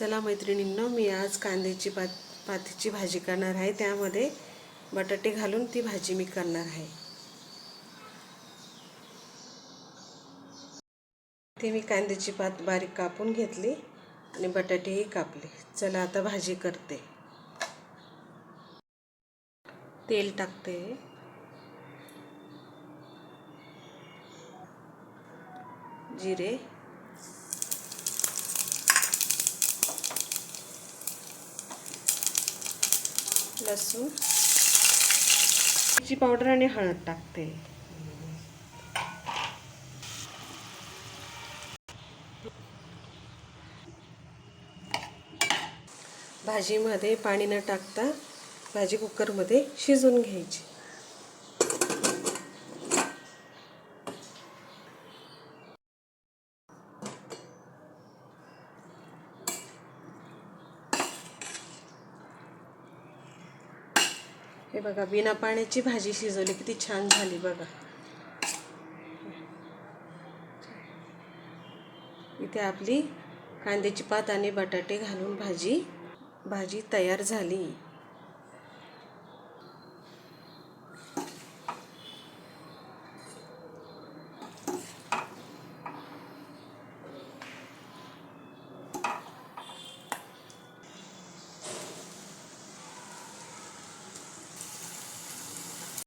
चला मैत्रिणींनो मी आज कांद्याची पात पातीची भाजी करणार आहे. त्यामध्ये बटाटे घालून ती भाजी मी करणार आहे. ते मी कांद्याची पात बारीक कापून घेतली आणि बटाटेही कापले. चला आता भाजी करते. तेल टाकते. जिरे. लसूण. मिरची पावडर आणि हळद टाकते. भाजीमध्ये पाणी न टाकता भाजी कुकरमध्ये शिजवून घ्यायची. हे बघा बिना पाण्याची भाजी शिजवली किती छान झाली बघा. इथे आपली कांद्याची पात आणि बटाटे घालून भाजी भाजी तयार झाली.